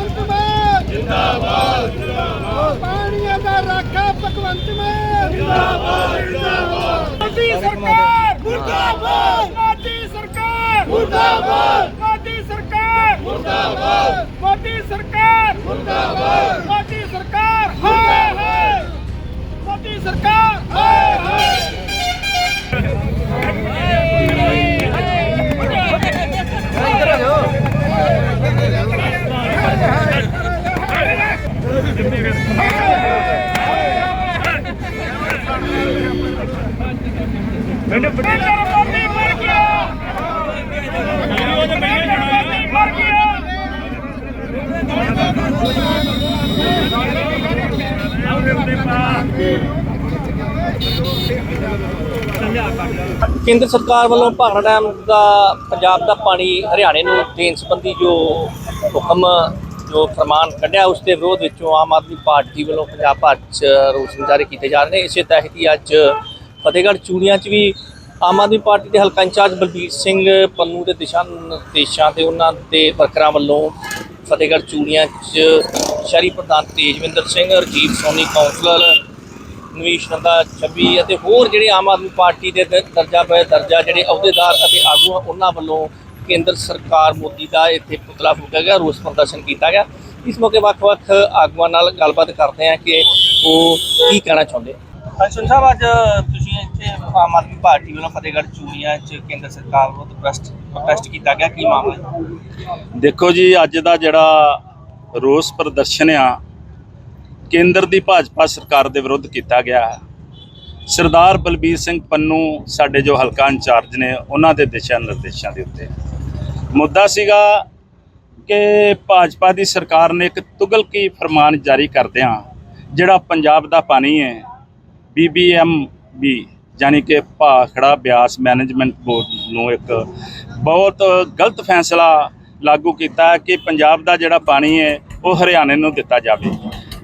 ਭਗਵੰਤ ਮਾਨ। ਜਿੰਦਾਬਾਦ। ਜਿੰਦਾਬਾਦ ਪਾਣੀਆਂ ਦਾ ਰਾਖਾ ਭਗਵੰਤ ਮਾਨ। ਜਿੰਦਾਬਾਦ ਜਿੰਦਾਬਾਦ। ਸਾਡੀ ਸਰਕਾਰ। ਮੁਰਦਾਬਾਦ। ਸਾਡੀ ਸਰਕਾਰ। ਮੁਰਦਾਬਾਦ। ਸਾਡੀ ਸਰਕਾਰ। ਮੁਰਦਾਬਾਦ। ਸਾਡੀ ਸਰਕਾਰ। ਮੁਰਦਾਬਾਦ। ਸਾਡੀ ਸਰਕਾਰ। ਹਾਏ ਹਾਏ। ਸਾਡੀ ਸਰਕਾਰ। ਹਾਏ। ਕੇਂਦਰ ਸਰਕਾਰ ਵੱਲੋਂ ਭਾਖੜਾ ਡੈਮ ਦਾ, ਪੰਜਾਬ ਦਾ ਪਾਣੀ ਹਰਿਆਣੇ ਨੂੰ ਦੇਣ ਸੰਬੰਧੀ ਜੋ ਹੁਕਮ, ਜੋ ਫਰਮਾਨ ਕੱਢਿਆ, ਉਸ ਦੇ ਵਿਰੋਧ ਵਿੱਚੋਂ ਆਮ ਆਦਮੀ ਪਾਰਟੀ ਵੱਲੋਂ ਪੰਜਾਬ ਭਰ 'ਚ ਰੋਸ ਮੁਜ਼ਾਹਰੇ ਕੀਤੇ ਜਾ ਰਹੇ ਨੇ। ਇਸੇ ਤਹਿਤ ਹੀ ਅੱਜ ਫਤਿਹਗੜ੍ਹ ਚੂੜੀਆਂ 'ਚ ਵੀ ਆਮ ਆਦਮੀ ਪਾਰਟੀ ਦੇ ਹਲਕਾ ਇੰਚਾਰਜ ਬਲਬੀਰ ਸਿੰਘ ਪੰਨੂ ਦੇ ਦਿਸ਼ਾ ਨਿਰਦੇਸ਼ਾਂ ਤੇ ਉਹਨਾਂ ਦੇ ਵਰਕਰਾਂ ਵੱਲੋਂ ਫਤਿਹਗੜ੍ਹ ਚੂੜੀਆਂ 'ਚ ਸ਼ਹਿਰੀ ਪ੍ਰਧਾਨ ਤੇਜਵਿੰਦਰ ਸਿੰਘ ਰਜੀਵ ਸੋਨੀ ਕਾਉਂਸਲਰ ਨਵੀਸ਼ ਨੰਦਾ ਛੱਬੀ ਅਤੇ ਹੋਰ ਜਿਹੜੇ ਆਮ ਆਦਮੀ ਪਾਰਟੀ ਦੇ ਦਰਜਾ ਬੈ ਦਰਜਾ ਜਿਹੜੇ ਅਹੁਦੇਦਾਰ ਅਤੇ ਆਗੂ ਆ, ਉਹਨਾਂ ਵੱਲੋਂ ਕੇਂਦਰ ਸਰਕਾਰ ਮੋਦੀ ਦਾ ਇੱਥੇ ਪੁਤਲਾ ਫੂਕਿਆ ਗਿਆ ਰੋਸ ਪ੍ਰਦਰਸ਼ਨ ਕੀਤਾ ਗਿਆ। ਇਸ ਮੌਕੇ ਵੱਖ-ਵੱਖ ਆਗੂਆਂ ਨਾਲ ਗੱਲਬਾਤ ਕਰਦੇ ਆ ਕਿ ਉਹ ਕੀ ਕਹਿਣਾ ਚਾਹੁੰਦੇ ਆ। ਸੰਸਦ ਸਾਹਿਬ ਅੱਜ ਤੁਸੀਂ ਇੱਥੇ ਆਮ ਆਦਮੀ ਪਾਰਟੀ ਵੱਲੋਂ ਫਤਿਹਗੜ੍ਹ ਚੂੜੀਆਂ 'ਚ ਕੇਂਦਰ ਸਰਕਾਰ ਵੱਲੋਂ ਪ੍ਰੋਟੈਸਟ ਪ੍ਰੋਟੈਸਟ ਕੀਤਾ ਗਿਆ ਕੀ ਮਾਮਲਾ ਹੈ? ਦੇਖੋ ਜੀ ਅੱਜ ਦਾ ਜਿਹੜਾ ਰੋਸ ਪ੍ਰਦਰਸ਼ਨ ਆ ਕੇਂਦਰ ਦੀ ਭਾਜਪਾ ਸਰਕਾਰ ਦੇ ਵਿਰੁੱਧ ਕੀਤਾ ਗਿਆ ਹੈ। ਸਰਦਾਰ ਬਲਬੀਰ ਸਿੰਘ ਪੰਨੂ ਸਾਡੇ ਜੋ ਹਲਕਾ ਇੰਚਾਰਜ ਨੇ, ਉਹਨਾਂ ਦੇ ਦਿਸ਼ਾ ਨਿਰਦੇਸ਼ਾਂ ਦੇ ਉੱਤੇ। ਮੁੱਦਾ ਸੀਗਾ ਕਿ ਭਾਜਪਾ ਦੀ ਸਰਕਾਰ ਨੇ ਇੱਕ ਤੁਗਲਕੀ ਫਰਮਾਨ ਜਾਰੀ ਕਰਦਿਆਂ ਜਿਹੜਾ ਪੰਜਾਬ ਦਾ ਪਾਣੀ ਹੈ ਬੀਬੀਐਮਬੀ ਯਾਨੀ ਕਿ ਭਾਖੜਾ ਬਿਆਸ ਮੈਨੇਜਮੈਂਟ ਬੋਰਡ ਨੂੰ ਇੱਕ ਬਹੁਤ ਗਲਤ ਫੈਸਲਾ ਲਾਗੂ ਕੀਤਾ ਕਿ ਪੰਜਾਬ ਦਾ ਜਿਹੜਾ ਪਾਣੀ ਹੈ, ਉਹ ਹਰਿਆਣੇ ਨੂੰ ਦਿੱਤਾ ਜਾਵੇ।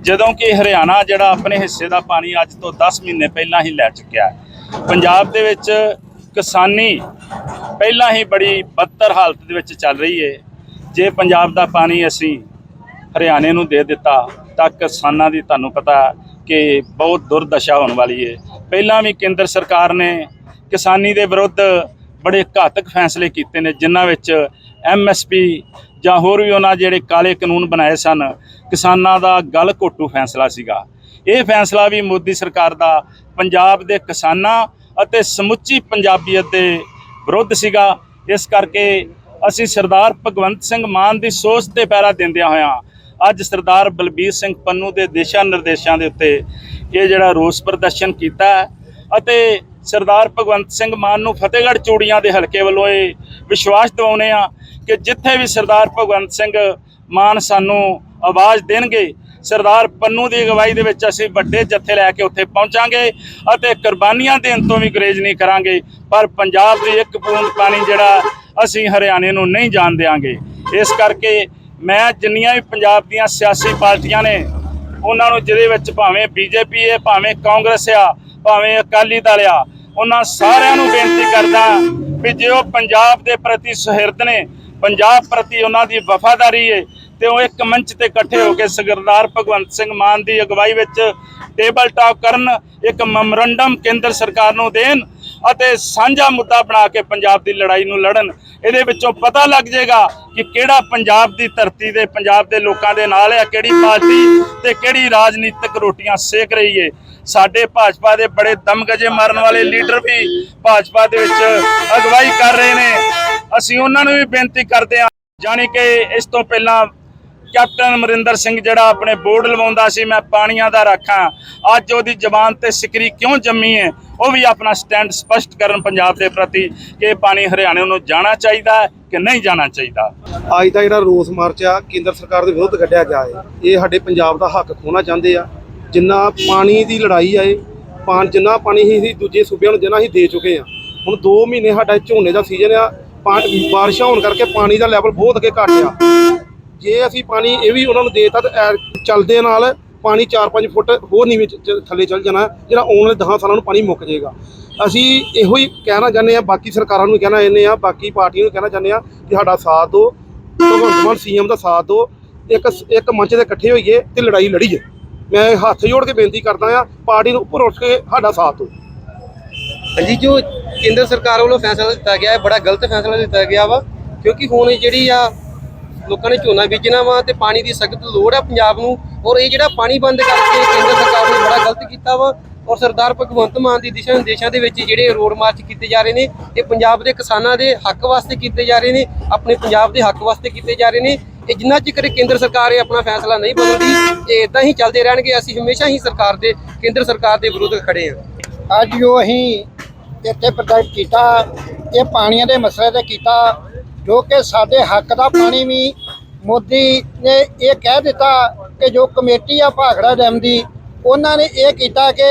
ਜਦੋਂ ਕਿ ਹਰਿਆਣਾ ਜਿਹੜਾ ਆਪਣੇ ਹਿੱਸੇ ਦਾ ਪਾਣੀ ਅੱਜ ਤੋਂ 10 ਮਹੀਨੇ ਪਹਿਲਾਂ ਹੀ ਲੈ ਚੁੱਕਿਆ ਹੈ। ਪੰਜਾਬ ਦੇ ਵਿੱਚ ਕਿਸਾਨੀ ਪਹਿਲਾਂ ਹੀ ਬੜੀ ਬਦਤਰ ਹਾਲਤ ਦੇ ਵਿੱਚ ਚੱਲ ਰਹੀ ਹੈ। ਜੇ ਪੰਜਾਬ ਦਾ ਪਾਣੀ ਅਸੀਂ ਹਰਿਆਣੇ ਨੂੰ ਦੇ ਦਿੱਤਾ, ਤਾਂ ਕਿਸਾਨਾਂ ਦੀ ਤੁਹਾਨੂੰ ਪਤਾ ਕਿ ਬਹੁਤ ਦੁਰਦਸ਼ਾ ਹੋਣ ਵਾਲੀ ਹੈ। ਪਹਿਲਾਂ ਵੀ ਕੇਂਦਰ ਸਰਕਾਰ ਨੇ ਕਿਸਾਨੀ ਦੇ ਵਿਰੁੱਧ ਬੜੇ ਘਾਤਕ ਫੈਸਲੇ ਕੀਤੇ ਨੇ, ਜਿਨ੍ਹਾਂ ਵਿੱਚ ਐਮਐਸਪੀ ਜਾਂ ਹੋਰ ਵੀ ਉਹਨਾਂ ਜਿਹੜੇ ਕਾਲੇ ਕਾਨੂੰਨ ਬਣਾਏ ਸਨ, ਕਿਸਾਨਾਂ ਦਾ ਗਲ ਘੋਟੂ ਫੈਸਲਾ ਸੀਗਾ। ਇਹ ਫੈਸਲਾ ਵੀ ਮੋਦੀ ਸਰਕਾਰ ਦਾ ਪੰਜਾਬ ਦੇ ਕਿਸਾਨਾਂ ਅਤੇ ਸਮੁੱਚੀ ਪੰਜਾਬੀਅਤ ਦੇ ਵਿਰੁੱਧ ਸੀਗਾ। ਇਸ ਕਰਕੇ ਅਸੀਂ ਸਰਦਾਰ ਭਗਵੰਤ ਸਿੰਘ ਮਾਨ ਦੀ ਸੋਚ ਤੇ ਪੈਰਾ ਦਿੰਦਿਆਂ ਹੋਇਆਂ ਅੱਜ ਸਰਦਾਰ ਬਲਬੀਰ ਸਿੰਘ ਪੰਨੂ ਦੇ ਦਿਸ਼ਾ ਨਿਰਦੇਸ਼ਾਂ ਦੇ ਉੱਤੇ ਇਹ ਜਿਹੜਾ ਰੋਸ ਪ੍ਰਦਰਸ਼ਨ ਕੀਤਾ ਅਤੇ ਸਰਦਾਰ ਭਗਵੰਤ ਸਿੰਘ ਮਾਨ ਨੂੰ ਫਤਿਹਗੜ੍ਹ ਚੂੜੀਆਂ ਦੇ ਹਲਕੇ ਵੱਲੋਂ ਇਹ ਵਿਸ਼ਵਾਸ ਦਿਵਾਉਂਦੇ ਆ ਕਿ ਜਿੱਥੇ ਵੀ ਸਰਦਾਰ ਭਗਵੰਤ ਸਿੰਘ ਮਾਨ ਸਾਨੂੰ ਆਵਾਜ਼ ਦੇਣਗੇ, ਸਰਦਾਰ ਪੰਨੂ ਦੀ ਅਗਵਾਈ ਦੇ ਵਿੱਚ ਅਸੀਂ ਵੱਡੇ ਜੱਥੇ ਲੈ ਕੇ ਉੱਥੇ ਪਹੁੰਚਾਂਗੇ ਅਤੇ ਕੁਰਬਾਨੀਆਂ ਦੇਣ ਤੋਂ ਵੀ ਗੁਰੇਜ਼ ਨਹੀਂ ਕਰਾਂਗੇ, ਪਰ ਪੰਜਾਬ ਦੀ ਇੱਕ ਬੂੰਦ ਪਾਣੀ ਜਿਹੜਾ ਅਸੀਂ ਹਰਿਆਣੇ ਨੂੰ ਨਹੀਂ ਜਾਣ ਦੇਵਾਂਗੇ ਇਸ ਕਰਕੇ ਮੈਂ ਜਿੰਨੀਆਂ ਵੀ ਪੰਜਾਬ ਦੀਆਂ ਸਿਆਸੀ ਪਾਰਟੀਆਂ ਨੇ, ਉਹਨਾਂ ਨੂੰ ਜਿਹਦੇ ਵਿੱਚ ਭਾਵੇਂ ਬੀਜੇਪੀ ਹੈ, ਭਾਵੇਂ ਕਾਂਗਰਸ ਆ, ਭਾਵੇਂ ਅਕਾਲੀ ਦਲ ਆ ਉਹਨਾਂ ਸਾਰਿਆਂ ਨੂੰ ਬੇਨਤੀ ਕਰਦਾ ਵੀ ਜੇ ਉਹ ਪੰਜਾਬ ਦੇ ਪ੍ਰਤੀ ਸੁਹਿਰਦ ਨੇ, ਪੰਜਾਬ ਪ੍ਰਤੀ ਉਹਨਾਂ ਦੀ ਵਫਾਦਾਰੀ ਹੈ ਤੇ ਉਹ ਇੱਕ ਮੰਚ ਤੇ ਇਕੱਠੇ ਹੋ ਕੇ ਸਰਦਾਰ ਭਗਵੰਤ ਸਿੰਘ ਮਾਨ ਦੀ ਅਗਵਾਈ ਵਿੱਚ ਟੇਬਲ ਟਾਕ ਕਰਨ, ਇੱਕ ਮੈਮੋਰੰਡਮ ਕੇਂਦਰ ਸਰਕਾਰ ਨੂੰ ਦੇਣ ਅਤੇ ਸਾਂਝਾ ਮੁੱਦਾ ਬਣਾ ਕੇ ਪੰਜਾਬ ਦੀ ਲੜਾਈ ਨੂੰ ਲੜਨ। ਇਹਦੇ ਵਿੱਚੋਂ ਪਤਾ ਲੱਗ ਜਾਏਗਾ ਕਿ ਕਿਹੜਾ ਪੰਜਾਬ ਦੀ ਧਰਤੀ ਦੇ, ਪੰਜਾਬ ਦੇ ਲੋਕਾਂ ਦੇ ਨਾਲ ਹੈ, ਕਿਹੜੀ ਪਾਰਟੀ ਤੇ ਕਿਹੜੀ ਰਾਜਨੀਤਿਕ ਰੋਟੀਆਂ ਸੇਕ ਰਹੀ ਹੈ ਸਾਡੇ ਭਾਜਪਾ ਦੇ ਬੜੇ ਦਮਗਜੇ ਮਾਰਨ ਵਾਲੇ ਲੀਡਰ ਵੀ ਭਾਜਪਾ ਦੇ ਵਿੱਚ ਅਗਵਾਈ ਕਰ ਰਹੇ ਨੇ। ਅਸੀਂ ਉਹਨਾਂ ਨੂੰ ਵੀ ਬੇਨਤੀ ਕਰਦੇ ਹਾਂ। ਜਾਣੀ ਕਿ ਇਸ ਤੋਂ ਪਹਿਲਾਂ ਕੈਪਟਨ ਅਮਰਿੰਦਰ ਸਿੰਘ ਜਿਹੜਾ ਆਪਣੇ ਬੋਰਡ ਲਵਾਉਂਦਾ ਸੀ, ਮੈਂ ਪਾਣੀਆਂ ਦਾ ਰੱਖਾਂ ਅੱਜ ਉਹਦੀ ਜ਼ਬਾਨ ਤੇ ਸਿਕਰੀ ਕਿਉਂ ਜੰਮੀ ਹੈ, ਉਹ ਵੀ ਆਪਣਾ ਸਟੈਂਡ ਸਪਸ਼ਟ ਕਰਨ ਪੰਜਾਬ ਦੇ ਪ੍ਰਤੀ ਕਿ ਪਾਣੀ ਹਰਿਆਣੇ ਨੂੰ ਜਾਣਾ ਚਾਹੀਦਾ ਹੈ ਕਿ ਨਹੀਂ ਜਾਣਾ ਚਾਹੀਦਾ। ਅੱਜ ਦਾ ਜਿਹੜਾ ਰੋਸ ਮਾਰਚ ਆ, ਕੇਂਦਰ ਸਰਕਾਰ ਦੇ ਵਿਰੁੱਧ ਕੱਢਿਆ ਗਿਆ ਹੈ। ਇਹ ਸਾਡੇ ਪੰਜਾਬ ਦਾ ਹੱਕ ਖੋਣਾ ਚਾਹੁੰਦੇ ਆ। ਜਿੰਨਾ ਪਾਣੀ ਦੀ ਲੜਾਈ ਆ ਇਹ ਪਾਣ ਜਿੰਨਾ ਪਾਣੀ ਹੀ ਅਸੀਂ ਦੂਜੇ ਸੂਬਿਆਂ ਨੂੰ ਜਿੰਨਾ ਅਸੀਂ ਦੇ ਚੁੱਕੇ ਆ। ਹੁਣ 2 ਮਹੀਨੇ ਸਾਡਾ ਝੋਨੇ ਦਾ ਸੀਜ਼ਨ ਆ, ਪਾ- ਬਾਰਿਸ਼ਾਂ ਹੋਣ ਕਰਕੇ ਪਾਣੀ ਦਾ ਲੈਵਲ ਬਹੁਤ ਅੱਗੇ ਘਟ ਆ। ਜੇ ਅਸੀਂ ਪਾਣੀ ਇਹ ਵੀ ਉਹਨਾਂ ਨੂੰ ਦੇਤਾ ਤਾਂ ਚੱਲਦੇ ਨਾਲ ਪਾਣੀ 4-5 ਫੁੱਟ ਹੋਰ ਨੀਵੇਂ ਥੱਲੇ ਚੱਲ ਜਾਣਾ, ਜਿਹੜਾ ਆਉਣ ਵਾਲੇ 10 ਸਾਲਾਂ ਨੂੰ ਪਾਣੀ ਮੁੱਕ ਜਾਏਗਾ। ਅਸੀਂ ਇਹੋ ਹੀ ਕਹਿਣਾ ਚਾਹੁੰਦੇ ਆ, ਬਾਕੀ ਸਰਕਾਰਾਂ ਨੂੰ ਕਹਿਣਾ ਚਾਹੁੰਦੇ ਆ, ਬਾਕੀ ਪਾਰਟੀਆਂ ਨੂੰ ਕਹਿਣਾ ਚਾਹੁੰਦੇ ਆ ਕਿ ਸਾਡਾ ਸਾਥ ਦਿਓ, ਭਗਵੰਤ ਮਾਨ ਸੀਐਮ ਦਾ ਸਾਥ ਦਿਓ, ਇੱਕ ਇੱਕ ਮੰਚ ਤੇ ਇਕੱਠੇ ਹੋਈਏ ਤੇ ਲੜਾਈ ਲੜੀਏ ਮੈਂ ਹੱਥ ਜੋੜ ਕੇ ਬੇਨਤੀ ਕਰਦਾ ਆ ਪਾਰਟੀ ਨੂੰ ਉੱਪਰ ਉੱਠ ਕੇ ਸਾਡਾ ਸਾਥ ਦਿਓ। ਹਾਂਜੀ, ਜੋ ਕੇਂਦਰ ਸਰਕਾਰ ਵੱਲੋਂ ਫੈਸਲਾ ਦਿੱਤਾ ਗਿਆ ਹੈ, ਬੜਾ ਗਲਤ ਫੈਸਲਾ ਦਿੱਤਾ ਗਿਆ ਵਾ, ਕਿਉਂਕਿ ਹੁਣ ਜਿਹੜੀ ਆ ਲੋਕਾਂ ਨੇ ਝੋਨਾ ਬੀਜਣਾ ਵਾ ਤੇ ਪਾਣੀ ਦੀ ਸਖਤ ਲੋੜ ਆ ਪੰਜਾਬ ਨੂੰ, ਔਰ ਇਹ ਜਿਹੜਾ ਪਾਣੀ ਬੰਦ ਕਰਕੇ ਕੇਂਦਰ ਸਰਕਾਰ ਨੇ ਬੜਾ ਗਲਤ ਕੀਤਾ ਵਾ, ਔਰ ਸਰਦਾਰ ਭਗਵੰਤ ਮਾਨ ਦੀ ਦਿਸ਼ਾ ਨਿਰਦੇਸ਼ਾਂ ਦੇ ਵਿੱਚ ਜਿਹੜੇ ਰੋਡ ਮਾਰਚ ਕੀਤੇ ਜਾ ਰਹੇ ਨੇ, ਇਹ ਪੰਜਾਬ ਦੇ ਕਿਸਾਨਾਂ ਦੇ ਹੱਕ ਵਾਸਤੇ ਕੀਤੇ ਜਾ ਰਹੇ ਨੇ, ਆਪਣੇ ਪੰਜਾਬ ਦੇ ਹੱਕ ਵਾਸਤੇ ਕੀਤੇ ਜਾ ਰਹੇ ਨੇ ਇਹ ਜਿੰਨਾ ਚਿਰ ਕੇਂਦਰ ਸਰਕਾਰ ਇਹ ਆਪਣਾ ਫੈਸਲਾ ਨਹੀਂ ਬਦਲਦੀ ਇਹ ਇਦਾਂ ਹੀ ਚੱਲਦੇ ਰਹਿਣਗੇ, ਅਸੀਂ ਹਮੇਸ਼ਾ ਹੀ ਸਰਕਾਰ ਦੇ, ਕੇਂਦਰ ਸਰਕਾਰ ਦੇ ਵਿਰੁੱਧ ਖੜੇ ਹਾਂ। ਅੱਜ ਜੋ ਅਸੀਂ ਇੱਥੇ ਪ੍ਰੋਜੈਕਟ ਕੀਤਾ, ਇਹ ਪਾਣੀਆਂ ਦੇ ਮਸਲੇ ਤੇ ਕੀਤਾ, ਜੋ ਕਿ ਸਾਡੇ ਹੱਕ ਦਾ ਪਾਣੀ ਵੀ ਮੋਦੀ ਨੇ ਇਹ ਕਹਿ ਦਿੱਤਾ ਕਿ ਜੋ ਕਮੇਟੀ ਆ ਭਾਖੜਾ ਡੈਮ ਦੀ, ਉਹਨਾਂ ਨੇ ਇਹ ਕੀਤਾ ਕਿ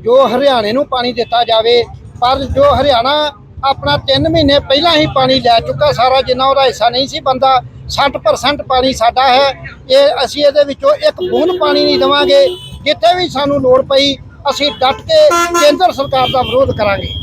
ਜੋ ਹਰਿਆਣੇ ਨੂੰ ਪਾਣੀ ਦਿੱਤਾ ਜਾਵੇ, ਪਰ ਜੋ ਹਰਿਆਣਾ ਆਪਣਾ 3 ਮਹੀਨੇ ਪਹਿਲਾਂ ਹੀ ਪਾਣੀ ਲੈ ਚੁੱਕਾ, ਸਾਰਾ ਜਿੰਨਾ ਉਹਦਾ ਹਿੱਸਾ ਨਹੀਂ ਸੀ ਬੰਦਾ 60% ਪਾਣੀ ਸਾਡਾ ਹੈ। ਇਹ ਅਸੀਂ ਇਹਦੇ ਵਿੱਚੋਂ ਇੱਕ ਬੂੰਦ ਪਾਣੀ ਨਹੀਂ ਦੇਵਾਂਗੇ। ਜਿੱਥੇ ਵੀ ਸਾਨੂੰ ਲੋੜ ਪਈ, ਅਸੀਂ ਡਟ ਕੇ ਕੇਂਦਰ ਸਰਕਾਰ ਦਾ ਵਿਰੋਧ ਕਰਾਂਗੇ।